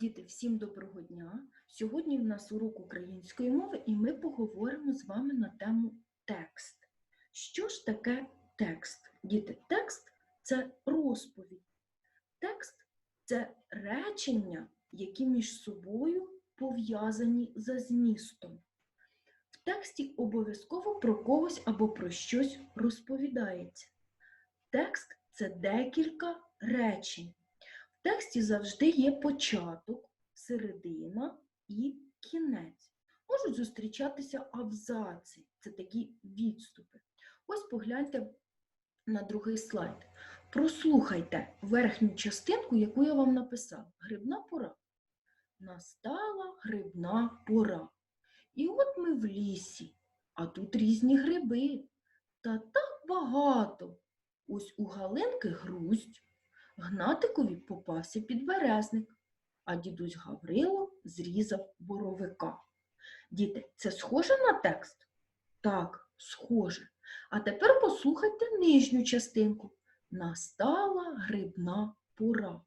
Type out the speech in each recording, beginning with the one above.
Діти, всім доброго дня! Сьогодні в нас урок української мови, і ми поговоримо з вами на тему текст. Що ж таке текст? Діти, текст це розповідь. Текст це речення, які між собою пов'язані за змістом. В тексті обов'язково про когось або про щось розповідається. Текст це декілька речень. В тексті завжди є початок, середина і кінець. Можуть зустрічатися абзаци, це такі відступи. Ось погляньте на другий слайд. Прослухайте верхню частинку, яку я вам написала. Грибна пора. Настала грибна пора. І от ми в лісі, а тут різні гриби. Та так багато. Ось у Галинки грусть. Гнатикові попався підберезник, а дідусь Гаврило зрізав боровика. Діти, це схоже на текст? Так, схоже. А тепер послухайте нижню частинку. Настала грибна пора.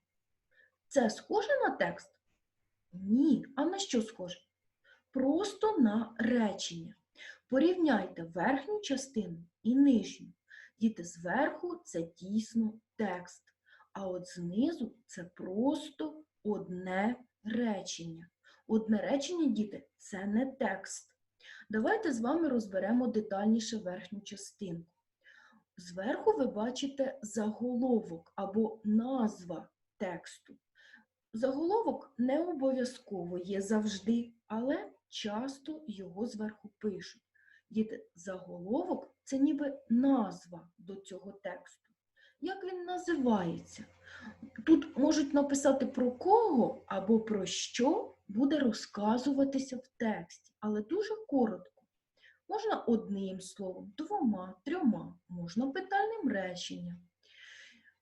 Це схоже на текст? Ні. А на що схоже? Просто на речення. Порівняйте верхню частину і нижню. Діти, зверху це дійсно текст. А от знизу це просто одне речення. Одне речення, діти, це не текст. Давайте з вами розберемо детальніше верхню частинку. Зверху ви бачите заголовок або назва тексту. Заголовок не обов'язково є завжди, але часто його зверху пишуть. Діти, заголовок це ніби назва до цього тексту. Як він називається? Тут можуть написати про кого або про що буде розказуватися в тексті, але дуже коротко. Можна одним словом, двома, трьома, можна питальним реченням.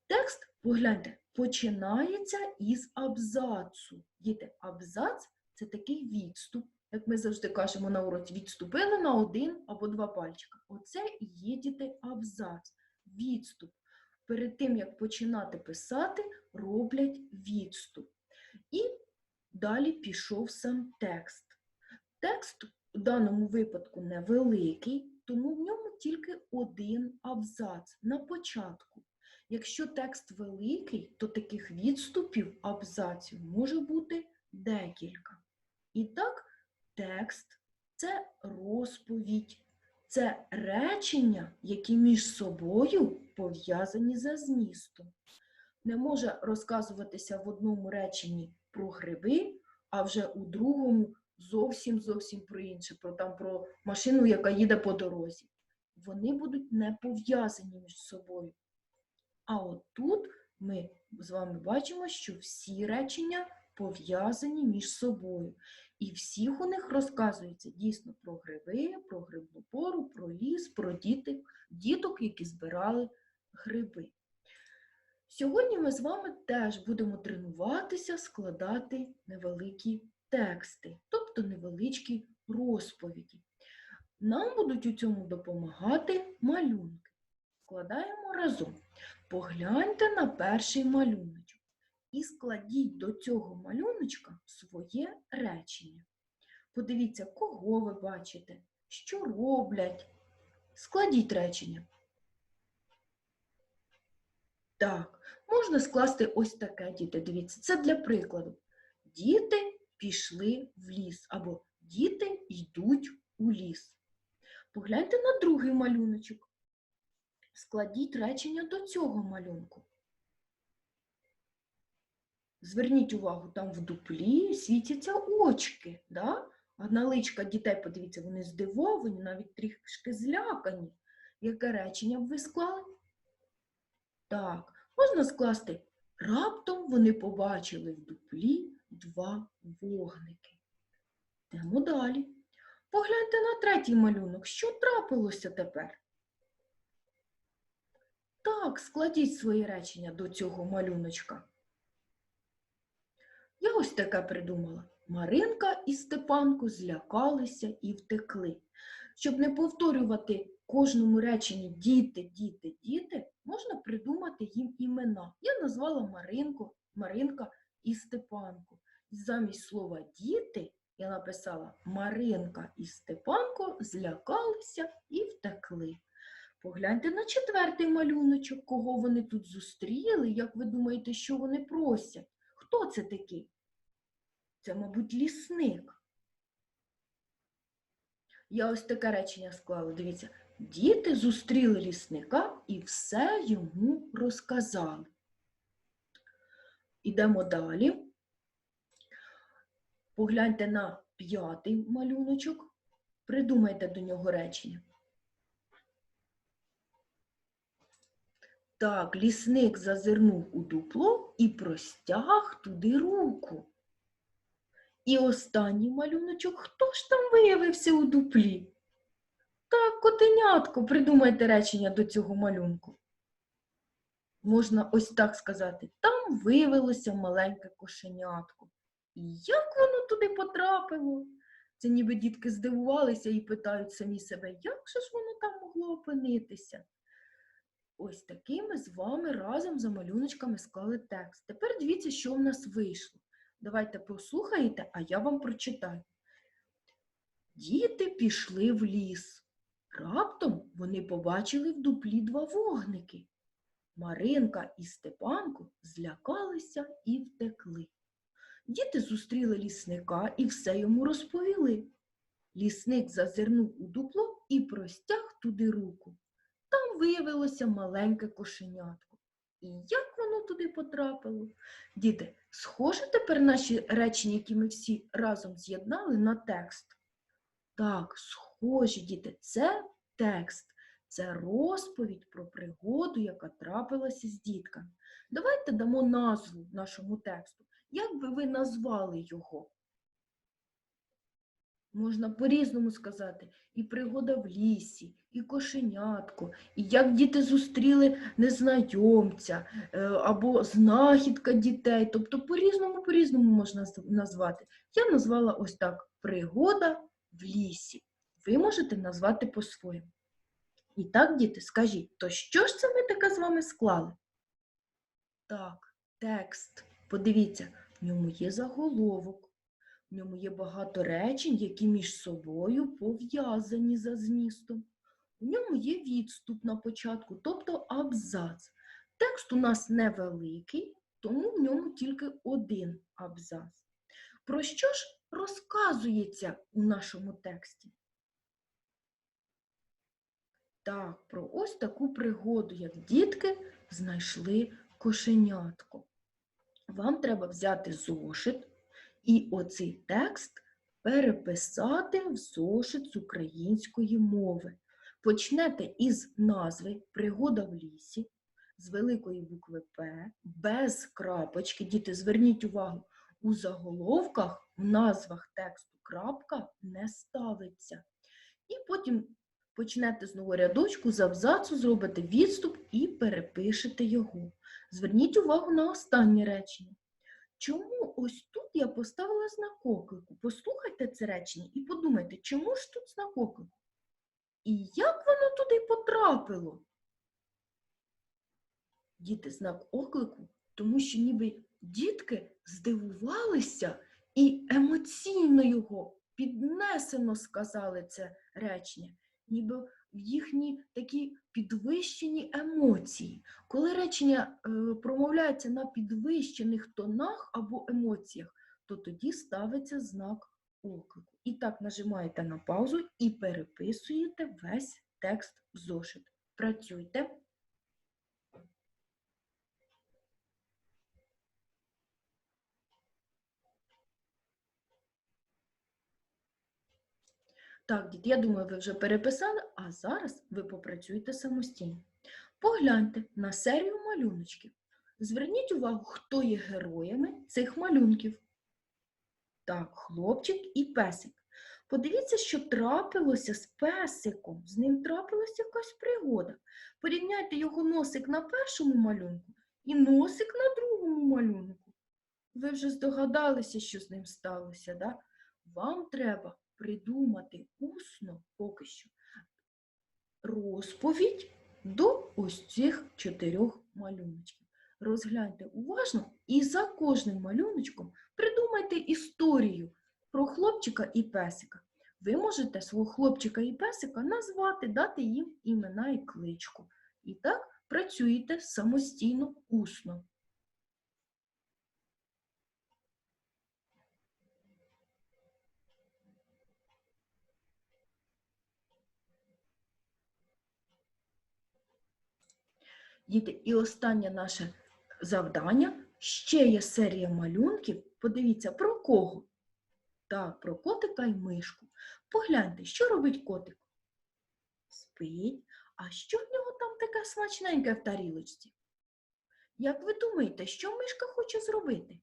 Текст, погляньте, починається із абзацу. Діти, абзац це такий відступ, як ми завжди кажемо на уроці, відступили на один або два пальчика. Оце і є діти абзац, відступ перед тим, як починати писати, роблять відступ. І далі пішов сам текст. Текст в даному випадку невеликий, тому в ньому тільки один абзац на початку. Якщо текст великий, то таких відступів абзаців може бути декілька. І так, текст це розповідь, це речення, які між собою пов'язані за змістом. Не може розказуватися в одному реченні про гриби, а вже у другому зовсім зовсім про інше, про там про машину, яка їде по дорозі. Вони будуть не пов'язані між собою. А от тут ми з вами бачимо, що всі речення пов'язані між собою. І всіх у них розказується дійсно про гриби, про грибну пору, про ліс, про діти, діток, які збирали гриби. Сьогодні ми з вами теж будемо тренуватися складати невеликі тексти, тобто невеличкі розповіді. Нам будуть у цьому допомагати малюнки. Складаємо разом. Погляньте на перший малюночок і складіть до цього малюночка своє речення. Подивіться, кого ви бачите, що роблять. Складіть речення. Так, можна скласти ось таке, діти. Дивіться, це для прикладу. Діти пішли в ліс або діти йдуть у ліс. Погляньте на другий малюночок. Складіть речення до цього малюнку. Зверніть увагу, там в дуплі світяться очки. Да? А на личка дітей, подивіться, вони здивовані, навіть трішки злякані. Яке речення б ви склали? Так, можна скласти. Раптом вони побачили в дуплі два вогники. Йдемо далі. Погляньте на третій малюнок. Що трапилося тепер? Так, складіть свої речення до цього малюночка. Я ось таке придумала. Маринка і Степанко злякалися і втекли. Щоб не повторювати кожному реченні діти, діти, діти, можна придумати їм імена. Я назвала Маринку, Маринка і Степанку. замість слова діти я написала Маринка і Степанко злякалися і втекли. Погляньте на четвертий малюночок, кого вони тут зустріли. Як ви думаєте, що вони просять? Хто це такий? Це, мабуть, лісник. Я ось таке речення склала. Дивіться, діти зустріли лісника і все йому розказали. Ідемо далі. Погляньте на п'ятий малюночок. Придумайте до нього речення. Так, лісник зазирнув у дупло і простяг туди руку. І останній малюночок, хто ж там виявився у дуплі? Так, котенятко, придумайте речення до цього малюнку. Можна ось так сказати, там виявилося маленьке кошенятко. І як воно туди потрапило? Це ніби дітки здивувалися і питають самі себе, як же ж воно там могло опинитися? Ось такий ми з вами разом за малюночками склали текст. Тепер дивіться, що в нас вийшло. Давайте послухайте, а я вам прочитаю. Діти пішли в ліс. Раптом вони побачили в дуплі два вогники. Маринка і Степанко злякалися і втекли. Діти зустріли лісника і все йому розповіли. Лісник зазирнув у дупло і простяг туди руку. Виявилося маленьке кошенятко. І як воно туди потрапило? Діти, схоже тепер наші речення, які ми всі разом з'єднали на текст? Так, схожі, діти, це текст. Це розповідь про пригоду, яка трапилася з дітками. Давайте дамо назву нашому тексту. Як би ви назвали його? Можна по-різному сказати. І пригода в лісі, і кошенятко, і як діти зустріли незнайомця, е, або знахідка дітей. Тобто по-різному, по-різному можна назвати. Я назвала ось так пригода в лісі. Ви можете назвати по-своєму. І так, діти, скажіть, то що ж це ми таке з вами склали? Так, текст. Подивіться, в ньому є заголовок, в ньому є багато речень, які між собою пов'язані за змістом. У ньому є відступ на початку, тобто абзац. Текст у нас невеликий, тому в ньому тільки один абзац. Про що ж розказується у нашому тексті? Так, про ось таку пригоду, як дітки знайшли кошенятко. Вам треба взяти зошит і оцей текст переписати в зошит з української мови. Почнете із назви Пригода в лісі, з великої букви П, без крапочки. Діти, зверніть увагу, у заголовках, в назвах тексту крапка не ставиться. І потім почнете з нового рядочку, з абзацу зробите відступ і перепишете його. Зверніть увагу на останнє речення. Чому ось тут я поставила знак оклику? Послухайте це речення і подумайте, чому ж тут знак оклику? І як воно туди потрапило? Діти, знак оклику, тому що ніби дітки здивувалися і емоційно його піднесено сказали це речення, ніби в їхні такі підвищені емоції. Коли речення е, промовляється на підвищених тонах або емоціях, то тоді ставиться знак оклику. І так нажимаєте на паузу і переписуєте весь текст в зошит. Працюйте. Так, дід, я думаю, ви вже переписали, а зараз ви попрацюєте самостійно. Погляньте на серію малюночків. Зверніть увагу, хто є героями цих малюнків. Так, хлопчик і песик. Подивіться, що трапилося з песиком. З ним трапилася якась пригода. Порівняйте його носик на першому малюнку і носик на другому малюнку. Ви вже здогадалися, що з ним сталося, да? Вам треба придумати усно поки що розповідь до ось цих чотирьох малюночків. Розгляньте уважно і за кожним малюночком придумайте історію про хлопчика і песика. Ви можете свого хлопчика і песика назвати, дати їм імена і кличку. І так працюєте самостійно усно. Діти, і останнє наше завдання. Ще є серія малюнків. Подивіться, про кого? Так, про котика і мишку. Погляньте, що робить котик? Спить. А що в нього там таке смачненьке в тарілочці? Як ви думаєте, що мишка хоче зробити?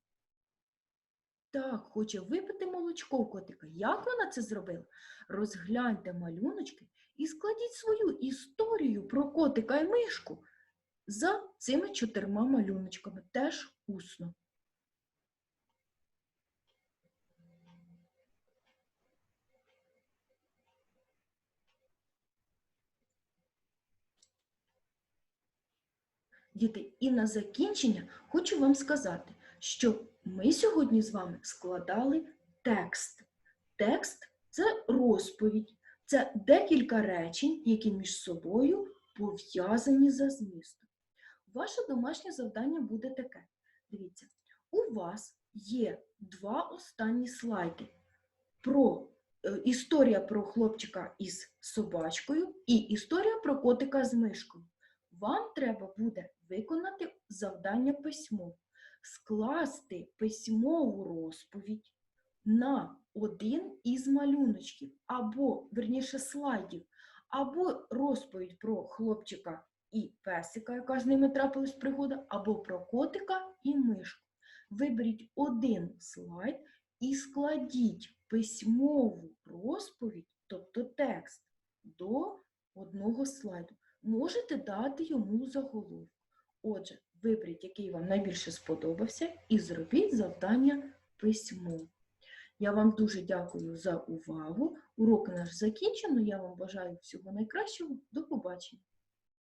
Так, хоче випити молочко у котика. Як вона це зробила? Розгляньте малюночки і складіть свою історію про котика і мишку за цими чотирма малюночками, теж усно. Діти, і на закінчення хочу вам сказати, що ми сьогодні з вами складали текст. Текст це розповідь, це декілька речень, які між собою пов'язані за змістом. Ваше домашнє завдання буде таке. Дивіться, у вас є два останні слайди про е, історія про хлопчика із собачкою і історія про котика з мишкою. Вам треба буде виконати завдання письмо, скласти письмову розповідь на один із малюночків, або, верніше, слайдів, або розповідь про хлопчика і песика, яка з ними трапилась пригода, або про котика і мишку. Виберіть один слайд і складіть письмову розповідь, тобто текст, до одного слайду. Можете дати йому заголовок. Отже, виберіть, який вам найбільше сподобався, і зробіть завдання письмо. Я вам дуже дякую за увагу. Урок наш закінчено. Я вам бажаю всього найкращого. До побачення.